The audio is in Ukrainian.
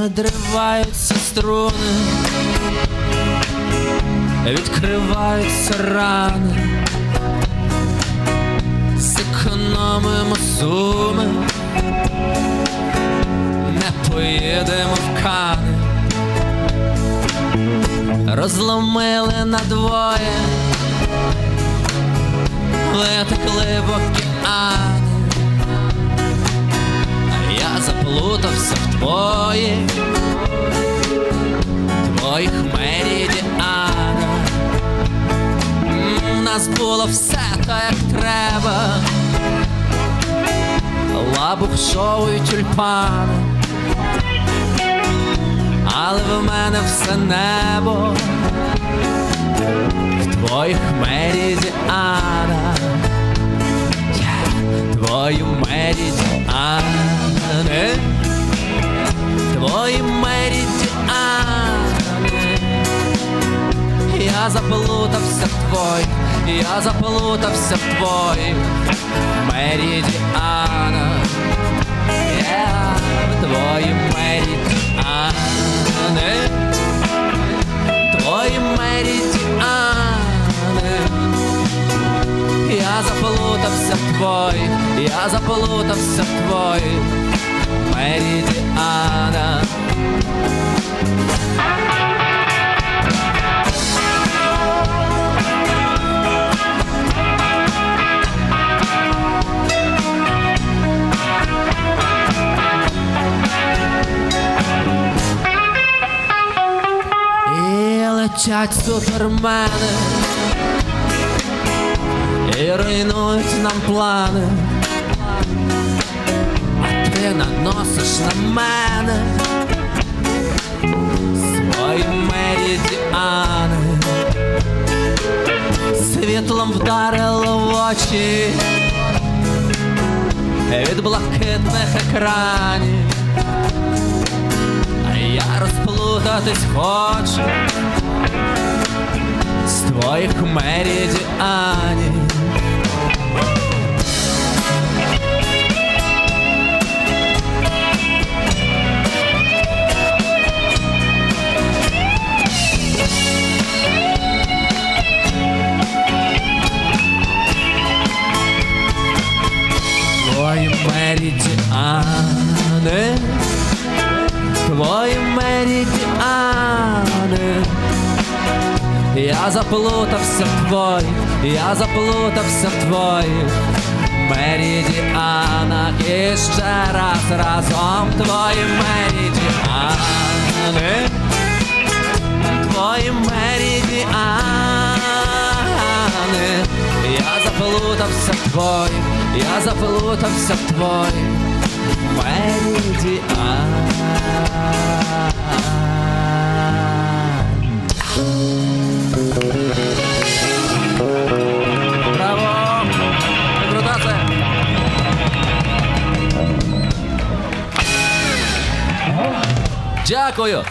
Надриваються струни, відкриваються рани, зекономимо суми, не поїдемо в кани, розломили надвоє, витекли в океани. Твоїх, твоїх меридіанах. У Нас було все то, як треба. Лабух, шоу і тюльпани. Але в мене все небо Я заплутався в твоїх, я заплутався в твоїх меридіанах. Я в твої меридіани, твої меридіани. Я заплутався в твоїх, я заплутався в твоїх меридіанах. І супермени і руйнують нам плани, а ти наносиш на мене. Свої меридіани, світлом вдарило в очі. Від блакитних екранів. Я розплутатись хочу твоїх меридіанів. Твої меридіани, твої меридіани. Я заплутався в твоїх, я заплутався в твоїх меридіанах і ще раз разом твої меридіани, твої меридіани. Я заплутався в твоїх, я заплутався в твоїх меридіанах. じゃあ来いよ